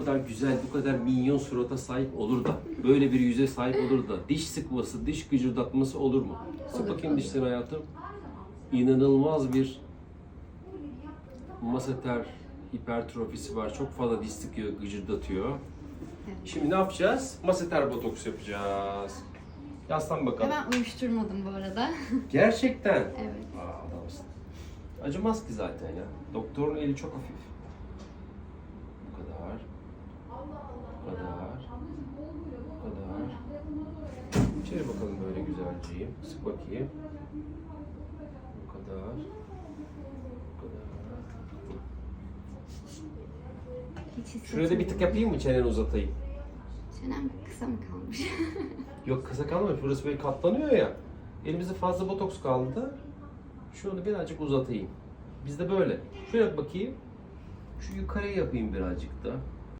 Bu kadar güzel, bu kadar minyon surata sahip olur da, böyle bir yüze sahip olur da, diş sıkması, diş gıcırdatması olur mu? Sık bakayım dişlerini hayatım. İnanılmaz bir maseter hipertrofisi var. Çok fazla diş sıkıyor, gıcırdatıyor. Şimdi ne yapacağız? Maseter botoks yapacağız. Yaslan bakalım. Hemen uyuşturmadım bu arada. Gerçekten. evet. Aa, adamsın. Acımaz ki zaten ya. Doktorun eli çok hafif. Bu kadar. Bu kadar. Bu kadar. İçeri bakalım böyle güzelciğim. Sık bakayım. Bu kadar. Bu kadar. Hiç Şuraya da bir tık yapayım mı çeneni uzatayım? Çenem kısa mı kalmış? Yok kısa kalmamış. Burası böyle katlanıyor ya. Elimizde fazla botoks kaldı. Şunu birazcık uzatayım. Bizde böyle. Şöyle bakayım. Şu yukarıya yapayım birazcık da.